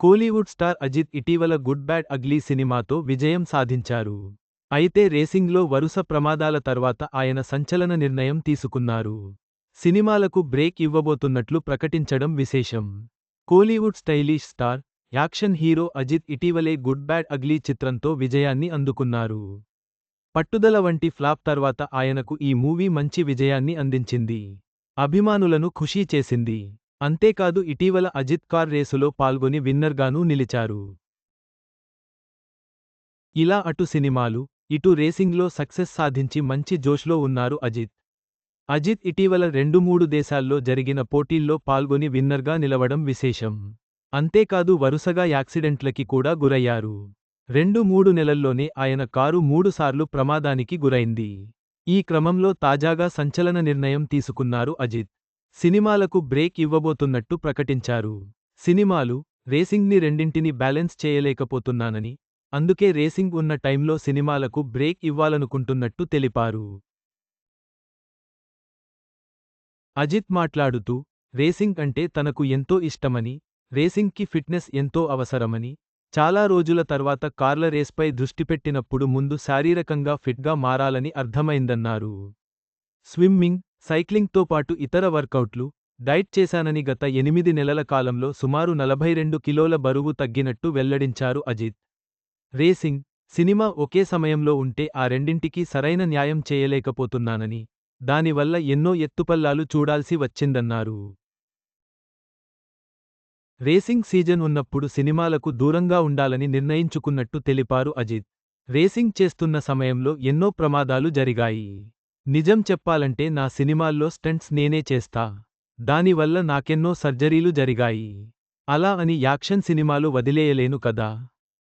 Kollywood star Ajit ఇటీవల good bad ugly సినిమాతో విజయం సాధించారు. అయితే రేసింగ్లో వరుస ప్రమాదాల తర్వాత ఆయన సంచలన నిర్ణయం తీసుకున్నారు. సినిమాలకు బ్రేక్ ఇవ్వబోతున్నట్లు ప్రకటించడం విశేషం. Kollywood stylish star action hero Ajith ఇటీవలే గుడ్ బ్యాడ్ అగ్లీ చిత్రంతో విజయాన్ని అందుకున్నారు. పట్టుదల వంటి ఫ్లాప్ తర్వాత ఆయనకు ఈ మూవీ మంచి విజయాన్ని అందించింది. అభిమానులను ఖుషీ చేసింది. అంతేకాదు ఇటీవల అజిత్ కార్ రేసులో పాల్గొని విన్నర్గానూ నిలిచారు. ఇలా అటు సినిమాలు ఇటు రేసింగ్లో సక్సెస్ సాధించి మంచి జోష్లో ఉన్నారు అజిత్. అజిత్ ఇటీవల రెండు మూడు దేశాల్లో జరిగిన పోటీల్లో పాల్గొని విన్నర్గా నిలవడం విశేషం. అంతేకాదు వరుసగా యాక్సిడెంట్లకి కూడా గురయ్యారు. రెండు మూడు నెలల్లోనే ఆయన కారు మూడుసార్లు ప్రమాదానికి గురైంది. ఈ క్రమంలో తాజాగా సంచలన నిర్ణయం తీసుకున్నారు అజిత్. సినిమాలకు బ్రేక్ ఇవ్వబోతున్నట్టు ప్రకటించారు. సినిమాలు రేసింగ్ని రెండింటిని బ్యాలెన్స్ చేయలేకపోతున్నానని అందుకే రేసింగ్ ఉన్న టైంలో సినిమాలకు బ్రేక్ ఇవ్వాలనుకుంటున్నట్టు తెలిపారు. అజిత్ మాట్లాడుతూ రేసింగ్ అంటే తనకు ఎంతో ఇష్టమని రేసింగ్కి ఫిట్నెస్ ఎంతో అవసరమని చాలా రోజుల తర్వాత కార్ల రేస్పై దృష్టిపెట్టినప్పుడు ముందు శారీరకంగా ఫిట్గా మారాలని అర్థమైందన్నారు. స్విమ్మింగ్ సైక్లింగ్తో పాటు ఇతర వర్కౌట్లు డైట్ చేశానని గత ఎనిమిది నెలల కాలంలో సుమారు నలభై రెండు కిలోల బరువు తగ్గినట్టు వెల్లడించారు అజిత్. రేసింగ్ సినిమా ఒకే సమయంలో ఉంటే ఆ రెండింటికీ సరైన న్యాయం చేయలేకపోతున్నానని దానివల్ల ఎన్నో ఎత్తుపల్లాలు చూడాల్సి వచ్చిందన్నారు. రేసింగ్ సీజన్ ఉన్నప్పుడు సినిమాలకు దూరంగా ఉండాలని నిర్ణయించుకున్నట్టు తెలిపారు అజిత్. రేసింగ్ చేస్తున్న సమయంలో ఎన్నో ప్రమాదాలు జరిగాయి. నిజం చెప్పాలంటే నా సినిమాల్లో స్టంట్స్ నేనే చేస్తా. దానివల్ల నాకెన్నో సర్జరీలు జరిగాయి. అలా అని యాక్షన్ సినిమాలు వదిలేయలేను కదా.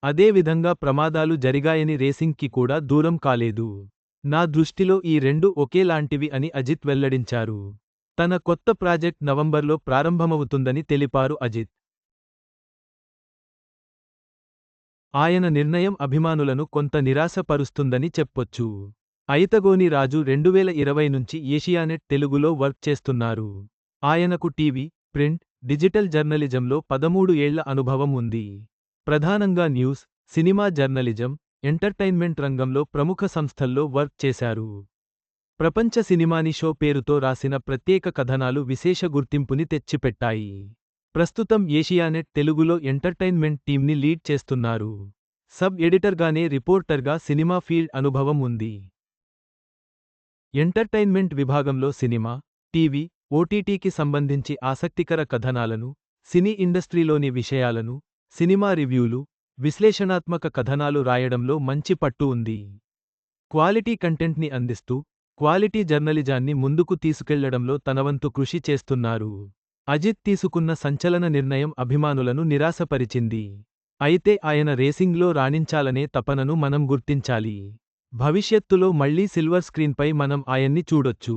అదే విధంగా ప్రమాదాలు జరిగాయని రేసింగ్కి కూడా దూరం కాలేదు. నా దృష్టిలో ఈ రెండు ఒకేలాంటివి అని అజిత్ వెల్లడించారు. తన కొత్త ప్రాజెక్ట్ నవంబర్లో ప్రారంభమవుతుందని తెలిపారు అజిత్. ఆయన నిర్ణయం అభిమానులను కొంత నిరాశపరుస్తుందని చెప్పొచ్చు. అయితగోని రాజు రెండువేల ఇరవై నుంచి ఏషియానెట్ తెలుగులో వర్క్ చేస్తున్నారు. ఆయనకు టీవీ ప్రింట్ డిజిటల్ జర్నలిజంలో పదమూడు ఏళ్ళ అనుభవం ఉంది. ప్రధానంగా న్యూస్ సినిమా జర్నలిజం ఎంటర్టైన్మెంట్ రంగంలో ప్రముఖ సంస్థల్లో వర్క్ చేశారు. ప్రపంచ సినిమాని షో పేరుతో రాసిన ప్రత్యేక కథనాలు విశేష గుర్తింపుని తెచ్చిపెట్టాయి. ప్రస్తుతం ఏషియానెట్ తెలుగులో ఎంటర్టైన్మెంట్ టీంని లీడ్ చేస్తున్నారు. సబ్ ఎడిటర్గానే రిపోర్టర్గా సినిమా ఫీల్డ్ అనుభవం ఉంది. ఎంటర్టైన్మెంట్ విభాగంలో సినిమా టీవీ ఓటీటీకి సంబంధించి ఆసక్తికర కథనాలను సినీ ఇండస్ట్రీలోని విషయాలను సినిమా రివ్యూలు విశ్లేషణాత్మక కథనాలు రాయడంలో మంచి పట్టు ఉంది. క్వాలిటీ కంటెంట్ని అందిస్తూ క్వాలిటీ జర్నలిజాన్ని ముందుకు తీసుకెళ్ళడంలో తనవంతు కృషి చేస్తున్నారు. అజిత్ తీసుకున్న సంచలన నిర్ణయం అభిమానులను నిరాశపరిచింది. అయితే ఆయన రేసింగ్లో రాణించాలనే తపనను మనం గుర్తించాలి. భవిష్యత్తులో మళ్ళీ సిల్వర్ స్క్రీన్పై మనం ఆయన్ని చూడొచ్చు.